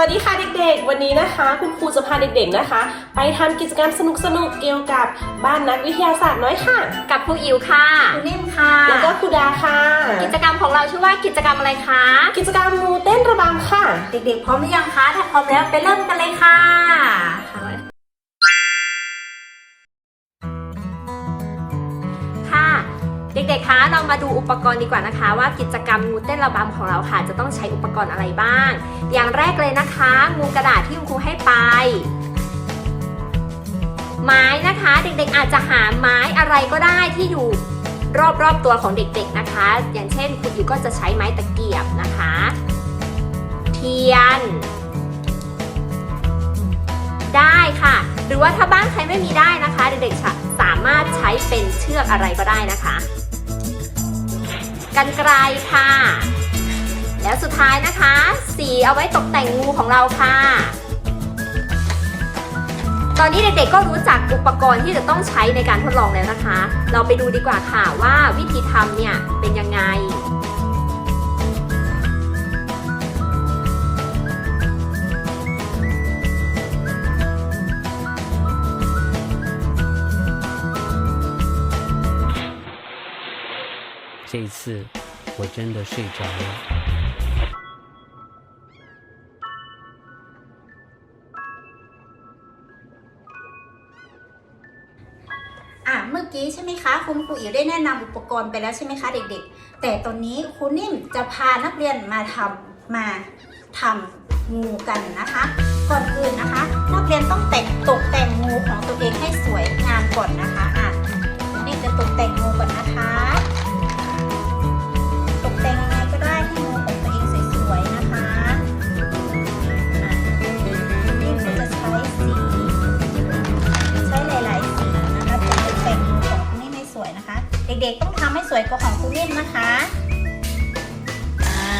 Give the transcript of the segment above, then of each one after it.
วัสดีค่ะเด็กๆ วันนี้นะคะ คุณครูจะพาเด็กๆนะคะ ไปทำกิจกรรมสนุกๆเกี่ยวกับบ้านนักวิทยาศาสตร์น้อยค่ะ กับครูอิ๋วค่ะคุณนิ่มค่ะ แล้วก็ครูดาค่ะ กิจกรรมของเราชื่อว่ากิจกรรมอะไรคะ กิจกรรมมูเต้นระบำค่ะ เด็กๆ พร้อมหรือยังคะถ้าพร้อมแล้วไปเริ่มกันเลยค่ะค่ะ เด็กๆ คะเรามาดูอุปกรณ์ดีกว่านะคะ ว่ากิจกรรมงูเต้นระบำของเราค่ะจะต้องใช้อุปกรณ์อะไรบ้าง อย่างแรกเลยนะคะงูกระดาษที่คุณครูให้ไป ไม้นะคะ เด็กๆอาจจะหาไม้อะไรก็ได้ที่อยู่รอบๆตัวของเด็กๆนะคะ อย่างเช่นคุณอิ๋วก็จะใช้ไม้ตะเกียบนะคะ เทียน ได้ค่ะ หรือว่าถ้าบ้านใครไม่มีได้นะคะ เด็กๆสามารถใช้เป็นเชือกอะไรก็ได้นะคะ กันไกลค่ะ แล้วสุดท้ายนะคะ สีเอาไว้ตกแต่งงูของเราค่ะ ตอนนี้เด็กๆก็รู้จักอุปกรณ์ที่จะต้องใช้ในการทดลองแล้วนะคะ เราไปดูดีกว่าค่ะว่าวิธีทำเนี่ยเป็นยังไง 次我真的睡着了。 อ่ะ เมื่อกี้ใช่ไหมคะ คุณครูอิ๋วได้แนะนำอุปกรณ์ไปแล้วใช่ไหมคะเด็กๆ แต่ตอนนี้ครูนิ่มจะพานักเรียนมาทำมาทำงูกันนะคะ ก่อนอื่นนะคะ นักเรียนต้องแต่งตกแต่งงูของตัวเองให้สวยงามก่อนนะคะอ่ะครูนิ่มจะตกแต่งงูก่อนนะคะ วยกว่าของคุณนิ่มนะคะอ่า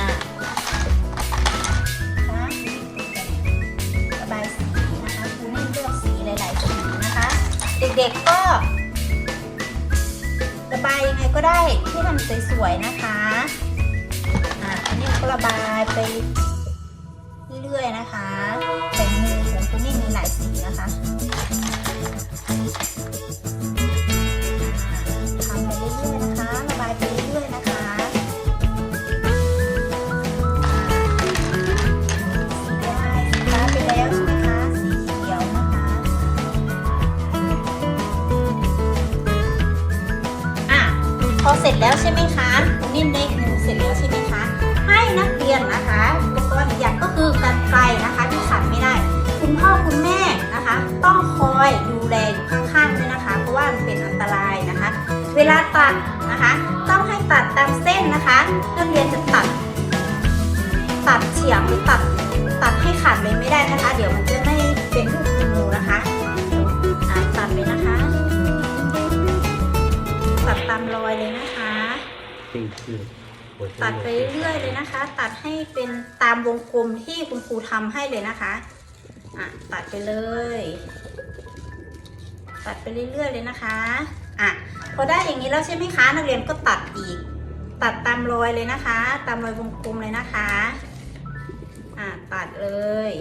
ระบายสีนะคะคุณนิ่มเลือกสีหลายๆสีนะคะ เด็กๆก็ ระบายยังไงก็ได้ที่ทำสวยๆนะคะอ่าคุณนิ่มก็ระบายไปเรื่อยๆนะคะแต่มือของคุณนิ่มมีหลายสีนะคะ ร็จแล้วใช่ไหมคะนิ่มได้งูเสร็จแล้วใช่ไหมคะ ให้นักเรียนนะคะอุปกรณ์อีกอย่างก็คือกันไกลนะคะที่ขาดไม่ได้ คุณพ่อคุณแม่นะคะ ต้องคอยดูแลอยู่ข้างๆด้วยนะคะ เพราะว่ามันเป็นอันตรายนะคะ เวลาตัดนะคะ ต้องให้ตัดตามเส้นนะคะนักเรียนจะตัด ตัดเฉียงหรือตัดตัดให้ขาดเลยไม่ได้นะคะ เดี๋ยวมันจะไม่เป็นรูป ตีขึ้นตัดไปเรื่อยเลยนะคะ ตัดให้เป็นตามวงกลมที่คุณครูทำให้เลยนะคะอะตัดไปเลย ตัดไปเรื่อยๆเลยนะคะอะพอได้อย่างนี้แล้วใช่ไหมคะนักเรียนก็ตัดอีก ตัดตามรอยเลยนะคะ ตามรอยวงกลมเลยนะคะอะตัดเลย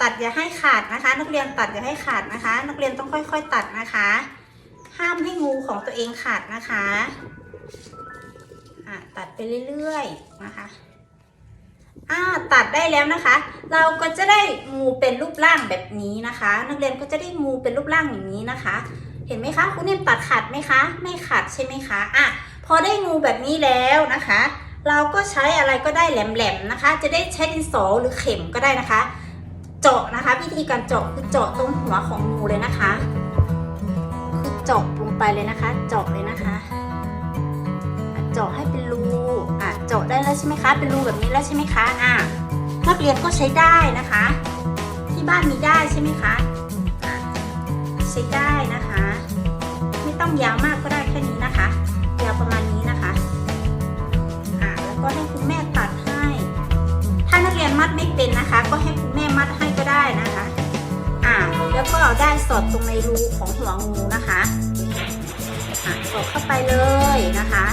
ตัดอย่าให้ขาดนะคะ นักเรียนตัดอย่าให้ขาดนะคะ นักเรียนต้องค่อย ๆ ตัดนะคะ ห้ามให้งูของตัวเองขาดนะคะะตัดไปเรื่อยๆนะคะอ่าตัดได้แล้วนะคะ เราก็จะได้งูเป็นรูปร่างแบบนี้นะคะ นักเรียนก็จะได้งูเป็นรูปร่างอย่างนี้นะคะ เห็นไหมคะคุณเนมตัดขาดไหมคะ ไม่ขาดใช่ไหมคะอะพอได้งูแบบนี้แล้วนะคะ เราก็ใช้อะไรก็ได้แหลมๆนะคะ จะได้ใช้ดินสอหรือเข็มก็ได้นะคะ เจาะนะคะ วิธีการเจาะคือเจาะตรงหัวของงูเลยนะคะ ไปเลยนะคะ เจาะเลยนะคะเจาะให้เป็นรูอะเจาะได้แล้วใช่ไหมคะ เป็นรูแบบนี้แล้วใช่ไหมคะอะนักเรียนก็ใช้ได้นะคะ ที่บ้านมีได้ใช่ไหมคะใช้ได้นะคะ ไม่ต้องยาวมากก็ได้แค่นี้นะคะยาวประมาณนี้นะคะอะแล้วก็ให้คุณแม่ตัดให้ ถ้านักเรียนมัดไม่เป็นนะคะ ก็ให้คุณแม่มัดให้ก็ได้นะคะอ่าแล้วก็เอาได้สอดตรงในรูของหัวงูนะคะ ดเข้าไปเลยนะคะ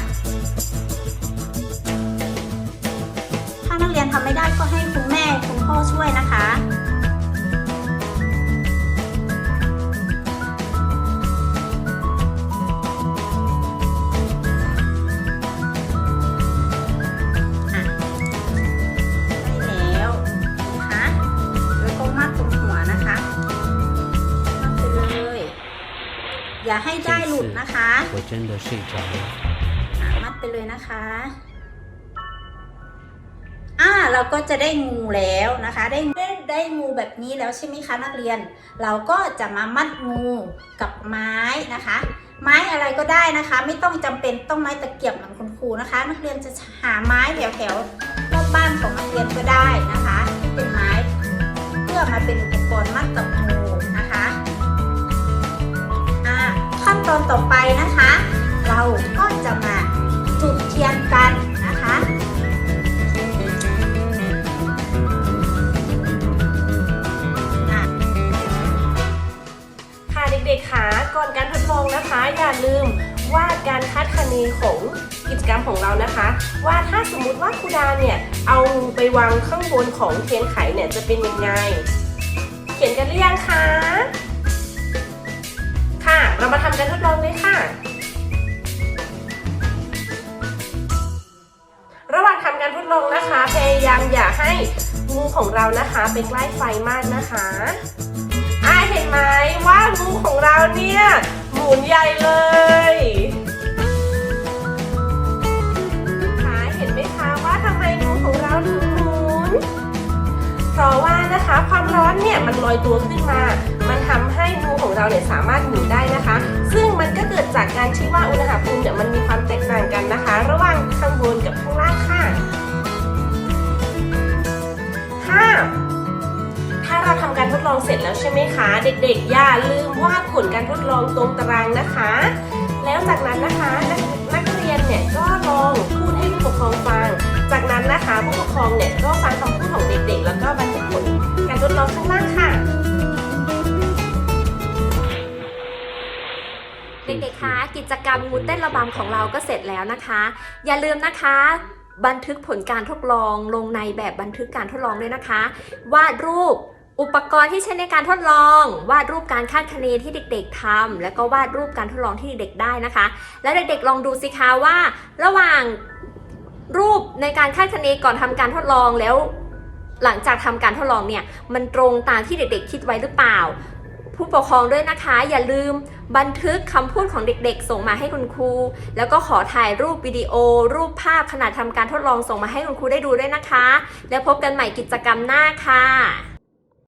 ถ้านักเรียนทำไม่ได้ก็ให้คุณแม่คุณพ่อช่วยนะคะอะได้แล้วนะคะแล้วก็มัดตรงหัวนะคะมัดไปเลยอย่าให้ได้หลุดนะคะ 我真的睡着了。 อ่ะมัดไปเลยนะคะ อ่า เราก็จะได้งูแล้วนะคะ ได้ได้ได้งูแบบนี้แล้วใช่ไหมคะนักเรียน เราก็จะมามัดงูกับไม้นะคะ ไม้อะไรก็ได้นะคะ ไม่ต้องจำเป็นต้องไม้ตะเกียบเหมือนคุณครูนะคะ นักเรียนจะหาไม้แถวแถวๆรอบบ้านของนักเรียนก็ได้นะคะที่เป็นไม้ เพื่อมาเป็นอุปกรณ์มัดกับงู ขั้นตอนต่อไปนะคะ เราก็จะมาจุดเทียนกันนะคะค่ะเด็กๆค่ะก่อนการทดลองนะคะ อย่าลืมวาดการคาดคะเนของกิจกรรมของเรานะคะ ว่าถ้าสมมุติว่าครูดาเนี่ยเอาไปวางข้างบนของเทียนไขเนี่ยจะเป็นยังไง เขียนกันหรือยังคะ่ะเรามาทำการทดลองเลยค่ะ ระหว่างทำการทดลองนะคะ พยายามอย่าให้งูของเรานะคะไปใกล้ไฟมากนะคะอ่าเห็นไหมว่างูของเราเนี่ยหมุนใหญ่เลยค่ะเห็นไหมคะว่าทำไมงูของเราถึงหมุน เพราะว่านะคะความร้อนเนี่ยมันลอยตัวขึ้นมา มันทำให้งู ของเราเนี่ยสามารถหมุนได้นะคะ ซึ่งมันก็เกิดจากการที่ว่าอุณหภูมิเนี่ยมันมีความแตกต่างกันนะคะ ระหว่างข้างบนกับข้างล่างค่ะค่ะถ้าเราทำการทดลองเสร็จแล้วใช่ไหมคะ เด็กๆ อย่าลืมวาดผลการทดลองตรงตารางนะคะ แล้วจากนั้นนะคะนักนักเรียนเนี่ยก็ลองพูดให้ผู้ปกครองฟัง จากนั้นนะคะผู้ปกครองเนี่ยก็ฟังคำพูด จกรรมงูเต้นระบำของเราก็เสร็จแล้วนะคะ อย่าลืมนะคะ บันทึกผลการทดลองลงในแบบบันทึกการทดลองด้วยนะคะ วาดรูปอุปกรณ์ที่ใช้ในการทดลอง วาดรูปการคาดคะเนที่เด็ก ๆทำแล้วก็วาดรูปการทดลองที่เด็กๆได้นะคะ แล้วเด็กๆลองดูสิคะว่า ระหว่างรูปในการคาดคะเนก่อนทำการทดลองแล้ว หลังจากทำการทดลองเนี่ยมันตรงตามที่เด็ก ๆ คิดไว้หรือเปล่า ผู้ปกครองด้วยนะคะ อย่าลืมบันทึกคำพูดของเด็กๆ ส่งมาให้คุณครู แล้วก็ขอถ่ายรูปวิดีโอ รูปภาพขณะทำการทดลองส่งมาให้คุณครูได้ดูด้วยนะคะ แล้วพบกันใหม่กิจกรรมหน้าค่ะ